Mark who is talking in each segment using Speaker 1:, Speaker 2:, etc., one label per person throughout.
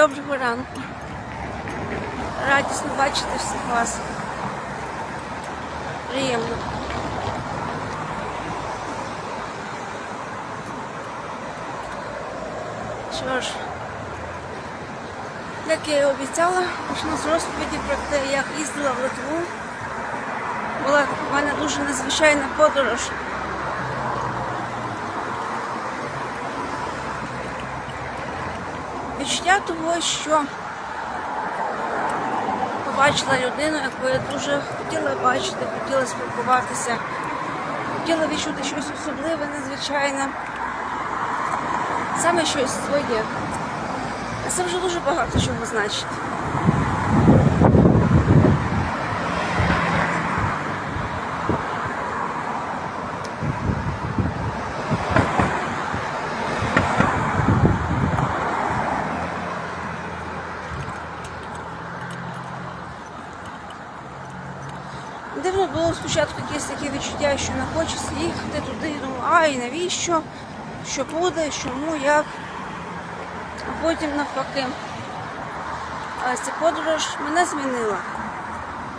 Speaker 1: Доброго ранку. Радісно бачити всіх вас. Приємно. Що ж, як я і обіцяла, почну з розповіді про те, як їздила в Литву. Була в мене дуже незвичайна подорож. Відчуття того, що побачила людину, яку я дуже хотіла бачити, хотіла спілкуватися, хотіла відчути щось особливе, незвичайне, саме щось своє. Це вже дуже багато чого значить. Дивно було спочатку якесь таке відчуття, що не хочеться їхати туди, думаю, ай, навіщо, що буде, чому, як. А потім навпаки. А ця подорож мене змінила.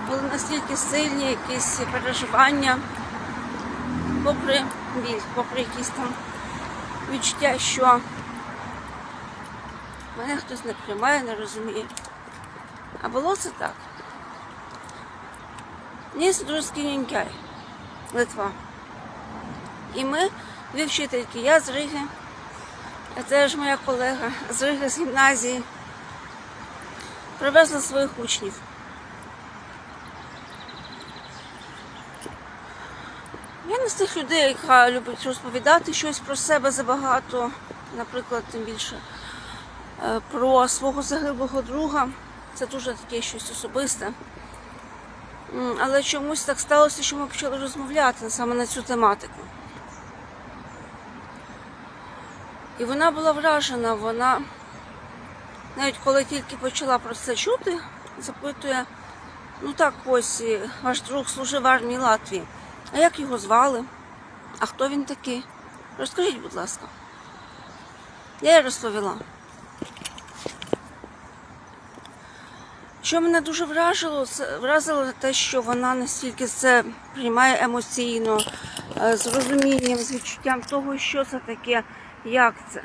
Speaker 1: Були настільки сильні якісь переживання, попри біль, попри якісь там відчуття, що мене хтось не приймає, не розуміє. А було це так. Ніс Друзький Нінькай, Литва. І ми, дві вчительки, я з Риги, це ж моя колега з Риги з гімназії, привезли своїх учнів. Я не з тих людей, яка любить розповідати щось про себе забагато, наприклад, тим більше е, про свого загиблого друга. Це дуже таке щось особисте. Але чомусь так сталося, що ми почали розмовляти саме на цю тематику. І вона була вражена, вона навіть коли тільки почала про це чути, запитує, ну так ось ваш друг служив в армії Латвії. А як його звали? А хто він такий? Розкажіть, будь ласка. Я їй розповіла. Що мене дуже вражило, це вразило те, що вона настільки це приймає емоційно, е, з розумінням, з відчуттям того, що це таке, як це.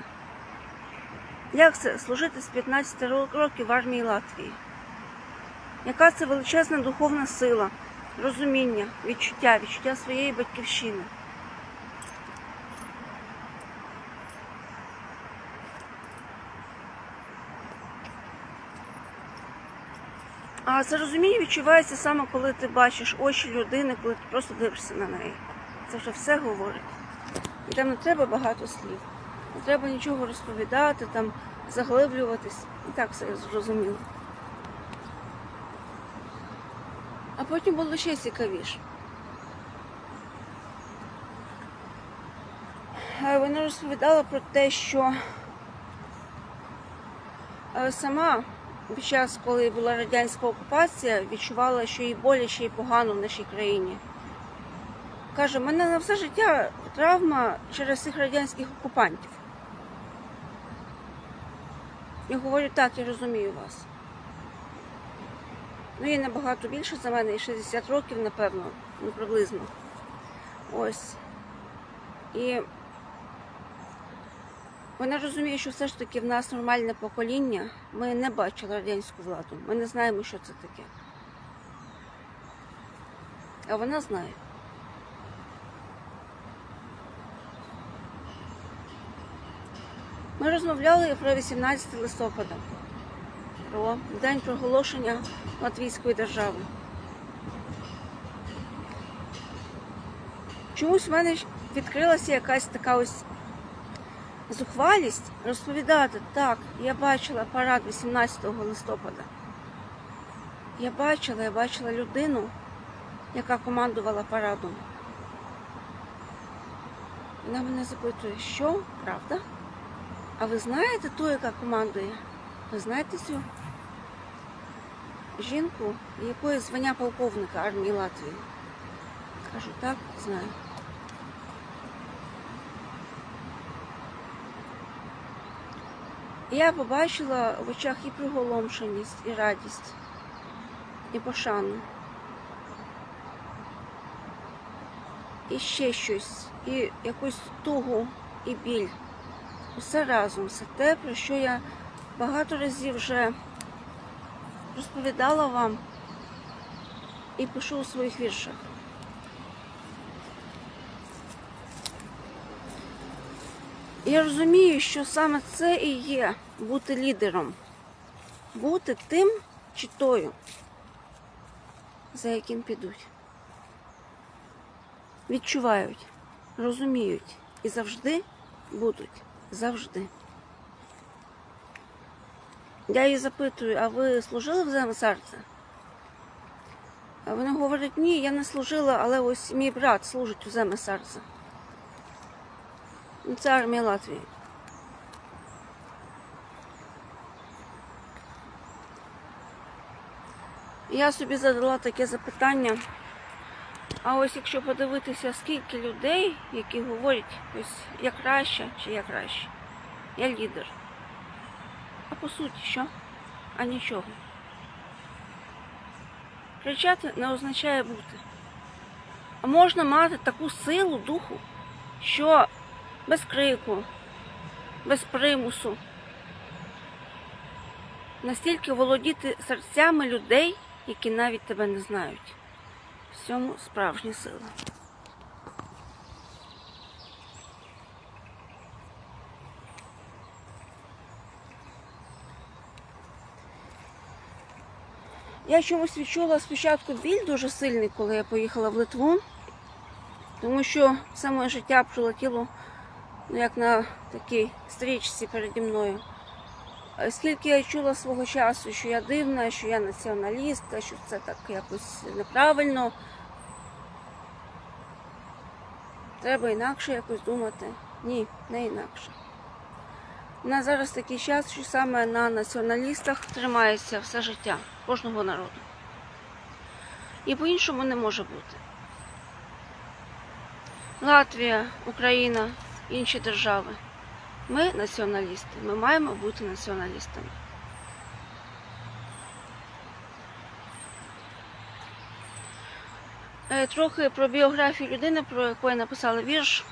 Speaker 1: Як це служити з 15 років в армії Латвії? Яка це величезна духовна сила, розуміння, відчуття, відчуття своєї батьківщини? А це розуміння відчувається саме, коли ти бачиш очі людини, коли ти просто дивишся на неї. Це вже все говорить. І там не треба багато слів. Не треба нічого розповідати, там заглиблюватись. І так все зрозуміло. А потім було ще цікавіше. Е, Вона розповідала про те, що е, сама під час, коли була радянська окупація, відчувала, що їй боляче і погано в нашій країні. Каже, в мене на все життя травма через цих радянських окупантів. Я говорю, так, я розумію вас. Ну, їй набагато більше за мене, і 60 років, напевно, ну приблизно. Ось. І вона розуміє, що все ж таки в нас нормальне покоління. Ми не бачили радянську владу. Ми не знаємо, що це таке. А вона знає. Ми розмовляли про 18 листопада, про день проголошення Латвійської держави. Чомусь в мене відкрилася якась така ось зухвалість розповідати, так, я бачила парад 18 листопада. Я бачила, я бачила людину, яка командувала парадом. Вона мене запитує, що, правда? А ви знаєте ту, яка командує? Ви знаєте цю жінку, якої звання полковника армії Латвії? Кажу, так, знаю. Я побачила в очах і приголомшеність, і радість, і пошану. І ще щось, і якусь тугу, і біль. Усе разом, все те, про що я багато разів вже розповідала вам і пишу у своїх віршах. Я розумію, що саме це і є бути лідером, бути тим чи тою, за яким підуть. Відчувають, розуміють і завжди будуть. Завжди. Я її запитую, а ви служили в ЗМ серце? А вона говорить, ні, я не служила, але ось мій брат служить у ЗМ серце. Ну, Це армія Латвії. Я собі задала таке запитання. А ось якщо подивитися, скільки людей, які говорять, ось я краще чи я краще, я лідер. А по суті, що? А нічого. Кричати не означає бути. А можна мати таку силу духу, що без крику, без примусу, настільки володіти серцями людей, які навіть тебе не знають. Цьому справжня сила. Я чомусь відчула спочатку біль дуже сильний, коли я поїхала в Литву, тому що все моє життя прилетіло ну, як на такій стрічці переді мною. Скільки я чула свого часу, що я дивна, що я націоналістка, що це так якось неправильно. Треба інакше якось думати. Ні, не інакше. У нас зараз такий час, що саме на націоналістах тримається все життя кожного народу. І по-іншому не може бути. Латвія, Україна, інші держави. Ми націоналісти, ми маємо бути націоналістами. Трохи про біографію людини, про яку я написала вірш.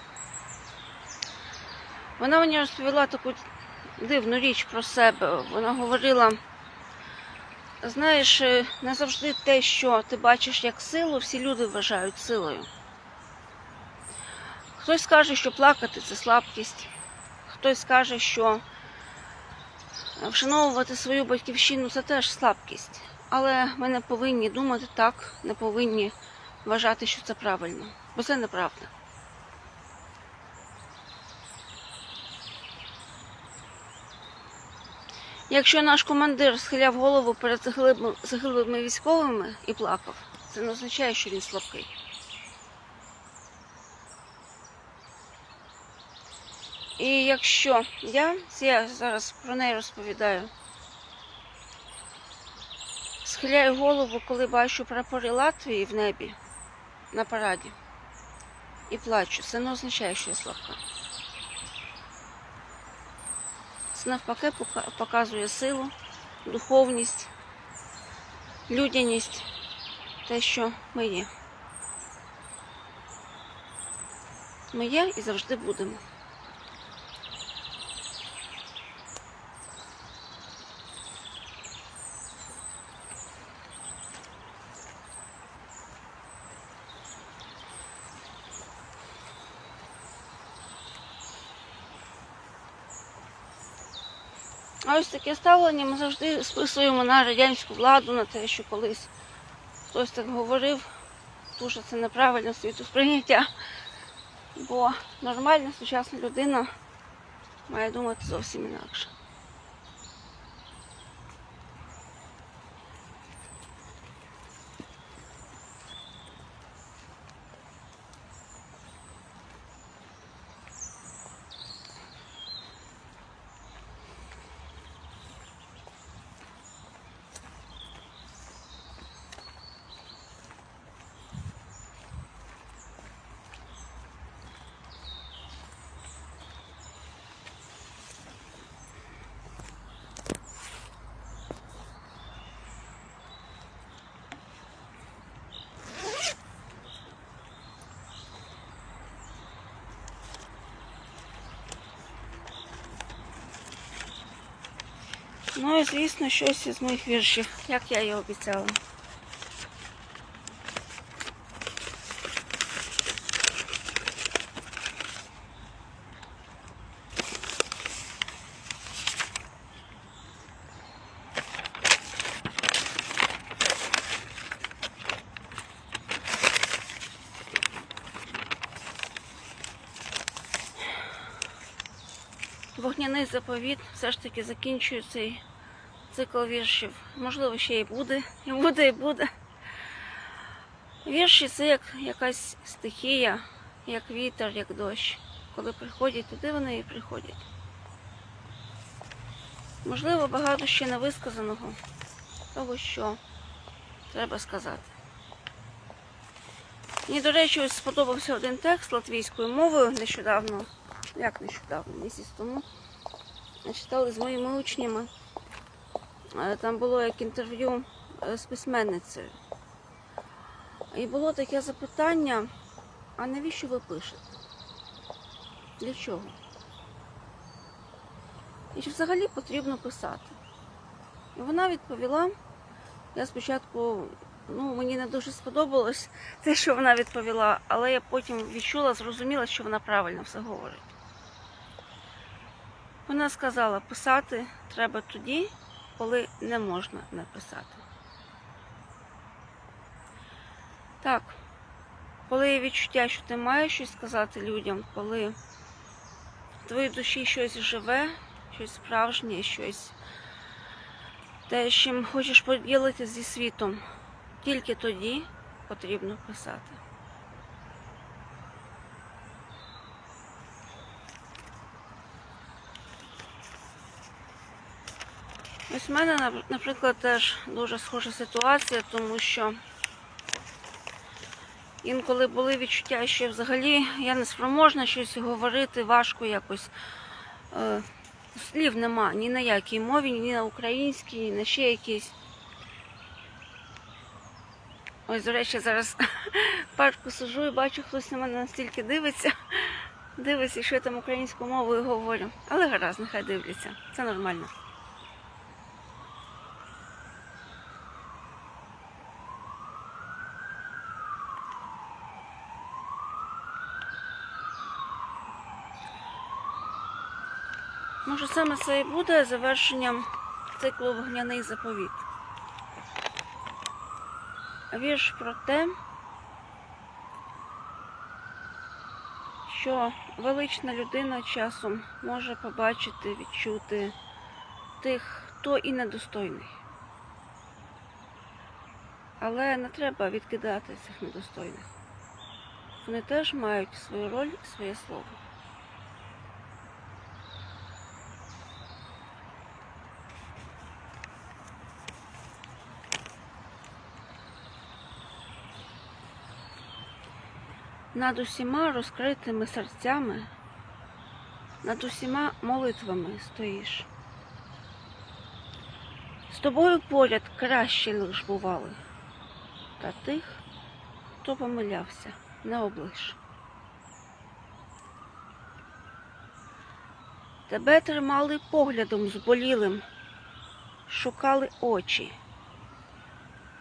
Speaker 1: Вона мені розповіла таку дивну річ про себе. Вона говорила, знаєш, е, не завжди те, що ти бачиш як силу, всі люди вважають силою. Хтось скаже, що плакати це слабкість. Хтось скаже, що вшановувати свою батьківщину це теж слабкість. Але ми не повинні думати так, не повинні вважати, що це правильно, бо це неправда. Якщо наш командир схиляв голову перед загиблими, військовими і плакав, це не означає, що він слабкий. І якщо я, я зараз про неї розповідаю, схиляю голову, коли бачу прапори Латвії в небі на параді і плачу, це не означає, що я слабка. Це навпаки показує силу, духовність, людяність, те, що ми є. Ми є і завжди будемо. Ось таке ставлення ми завжди списуємо на радянську владу, на те, що колись хтось так говорив. Дуже це неправильне світосприйняття. Бо нормальна сучасна людина має думати зовсім інакше. Ну і звісно, щось із моїх віршів, як я і обіцяла. Вогняний заповіт все ж таки закінчує цей цикл віршів. Можливо, ще і буде, і буде, і буде. Вірші це як якась стихія, як вітер, як дощ. Коли приходять туди, вони і приходять. Можливо, багато ще невисказаного, того, що треба сказати. Мені, до речі, ось сподобався один текст латвійською мовою нещодавно, як нещодавно, місяць тому. Читали з моїми учнями. Е, Там було як інтерв'ю е, з письменницею. І було таке запитання: а навіщо ви пишете? Для чого? І чи взагалі потрібно писати? І вона відповіла, я спочатку, ну, мені не дуже сподобалось те, що вона відповіла, але я потім відчула, зрозуміла, що вона правильно все говорить. Вона сказала, писати треба тоді, коли не можна написати. Так, коли є відчуття, що ти маєш щось сказати людям, коли в твоїй душі щось живе, щось справжнє, щось те, чим хочеш поділитися зі світом, тільки тоді потрібно писати. Ось в мене, наприклад, теж дуже схожа ситуація, тому що інколи були відчуття, що взагалі я не спроможна щось говорити, важко якось. Е, слів нема ні на якій мові, ні на українській, ні на ще якійсь. Ось, до речі, зараз парку сижу і бачу, хтось на мене настільки дивиться. Дивиться, що я там українською мовою говорю. Але гаразд, нехай дивляться. Це нормально. Може, саме це і буде завершенням циклу Вогняний заповіт. Вірш про те, що велична людина часом може побачити, відчути тих, хто і недостойний. Але не треба відкидати цих недостойних. Вони теж мають свою роль і своє слово. Над усіма розкритими серцями, над усіма молитвами стоїш. З тобою поряд краще лиш бували, та тих, хто помилявся, не облиш. Тебе тримали поглядом зболілим, шукали очі,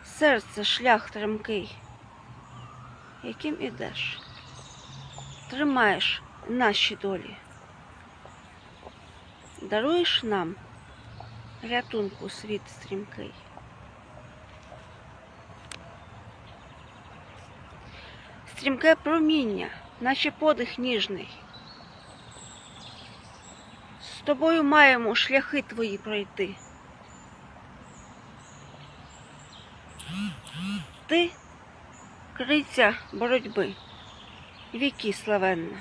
Speaker 1: серце шлях тремкий яким ідеш, тримаєш наші долі, даруєш нам рятунку світ стрімкий. Стрімке проміння, наче подих ніжний. З тобою маємо шляхи твої пройти. Ти криця боротьби, віки славенна.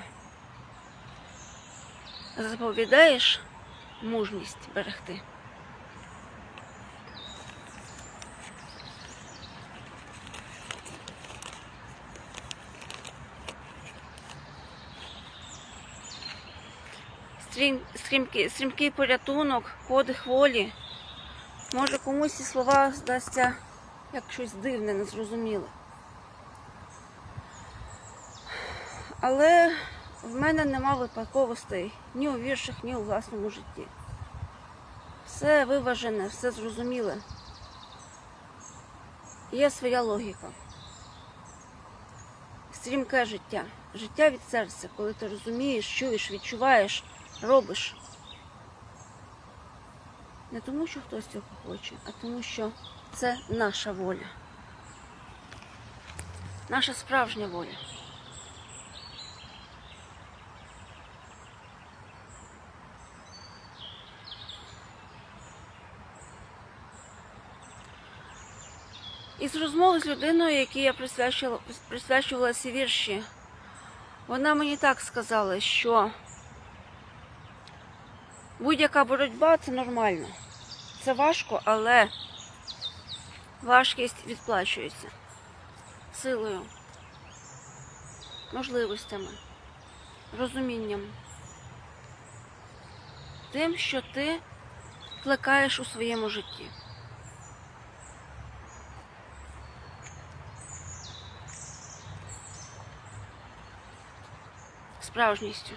Speaker 1: Заповідаєш мужність берегти. Стрім, стрімкий, стрімкий порятунок, подих волі. Може комусь ці слова здасться як щось дивне, незрозуміле. Але в мене нема випадковостей ні у віршах, ні у власному житті. Все виважене, все зрозуміле. Є своя логіка. Стрімке життя. Життя від серця, коли ти розумієш, чуєш, відчуваєш, робиш. Не тому, що хтось цього хоче, а тому, що це наша воля. Наша справжня воля. Із розмови з людиною, якій я присвячувала, присвячувала ці вірші, вона мені так сказала, що будь-яка боротьба це нормально. Це важко, але важкість відплачується силою, можливостями, розумінням. Тим, що ти плекаєш у своєму житті. Справжністю.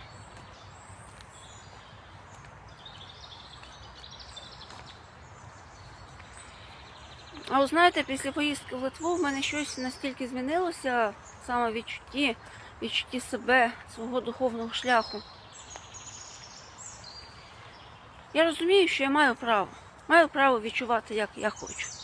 Speaker 1: А ви знаєте, після поїздки в Литву в мене щось настільки змінилося саме відчутті, відчутті себе, свого духовного шляху. Я розумію, що я маю право. Маю право відчувати, як я хочу.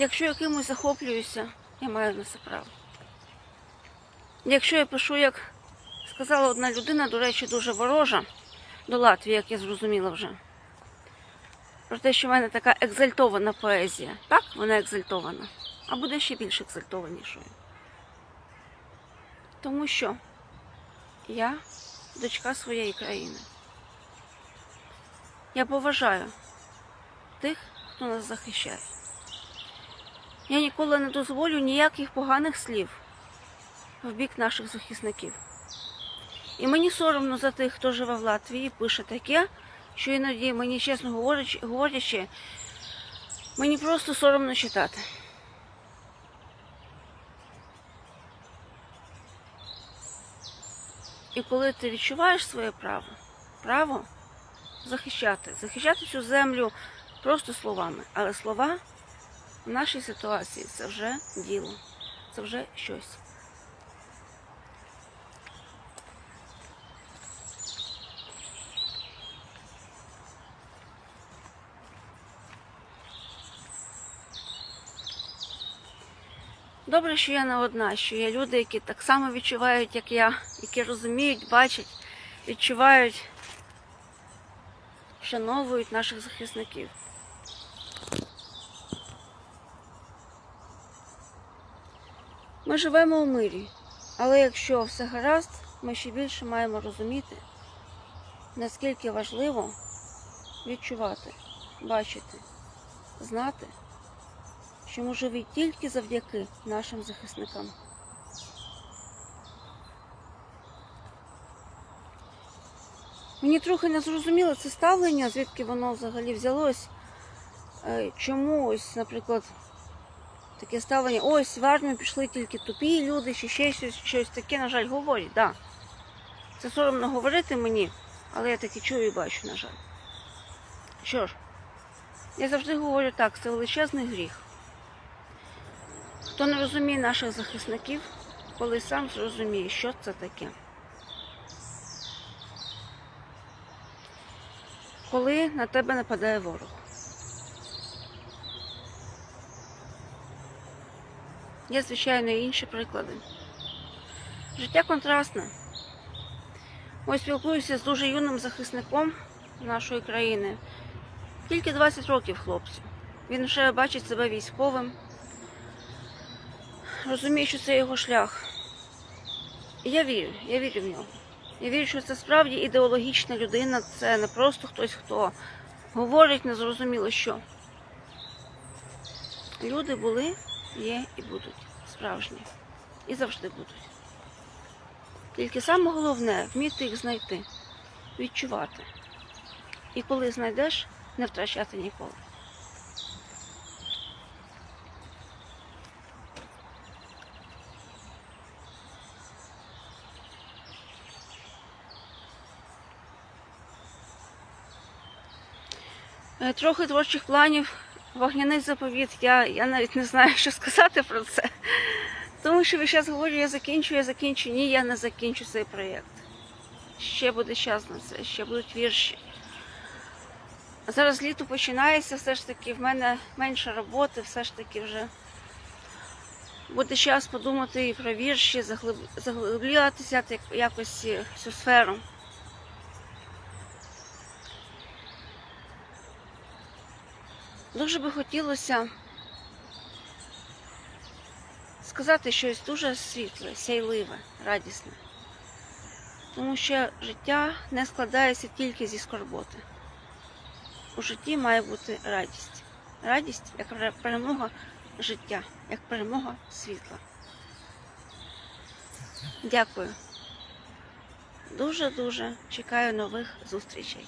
Speaker 1: Якщо я кимось захоплююся, я маю на це право. Якщо я пишу, як сказала одна людина, до речі, дуже ворожа до Латвії, як я зрозуміла вже. Про те, що в мене така екзальтована поезія. Так, вона екзальтована, а буде ще більш екзальтованішою. Тому що я дочка своєї країни. Я поважаю тих, хто нас захищає. Я ніколи не дозволю ніяких поганих слів в бік наших захисників. І мені соромно за тих, хто живе в Латвії, пише таке, що іноді мені, чесно говорячи, мені просто соромно читати. І коли ти відчуваєш своє право, право захищати, захищати цю землю просто словами, але слова в нашій ситуації це вже діло, це вже щось. Добре, що я не одна, що є люди, які так само відчувають, як я, які розуміють, бачать, відчувають, вшановують наших захисників. Ми живемо у мирі, але якщо все гаразд, ми ще більше маємо розуміти, наскільки важливо відчувати, бачити, знати, що ми живі тільки завдяки нашим захисникам. Мені трохи не зрозуміло це ставлення, звідки воно взагалі взялось. Е, Чому ось, наприклад, таке ставлення, ось в армію пішли тільки тупі люди, чи ще щось, щось таке, на жаль, говорять. Да. Це соромно говорити мені, але я таки чую і бачу, на жаль. Що ж, я завжди говорю так, це величезний гріх. Хто не розуміє наших захисників, коли сам зрозуміє, що це таке. Коли на тебе нападає ворог. Є, звичайно, інші приклади. Життя контрастне. Ось спілкуюся з дуже юним захисником нашої країни. Тільки 20 років хлопцю. Він вже бачить себе військовим. Розуміє, що це його шлях. Я вірю, я вірю в нього. Я вірю, що це справді ідеологічна людина, це не просто хтось, хто говорить незрозуміло що. Люди були, є і будуть. Справжні. І завжди будуть. Тільки саме головне вміти їх знайти, відчувати. І коли знайдеш, не втрачати ніколи. Е, трохи творчих планів вогняний заповіт. Я, я навіть не знаю, що сказати про це. Тому що весь час говорю, я закінчу, я закінчу. Ні, я не закінчу цей проєкт. Ще буде час на це, ще будуть вірші. А Зараз літо починається, все ж таки в мене менше роботи, все ж таки вже буде час подумати і про вірші, заглиб- заглиблятися якось цю сферу. Дуже би хотілося сказати щось дуже світле, сяйливе, радісне. Тому що життя не складається тільки зі скорботи. У житті має бути радість. Радість як перемога життя, як перемога світла. Дякую. Дуже-дуже чекаю нових зустрічей.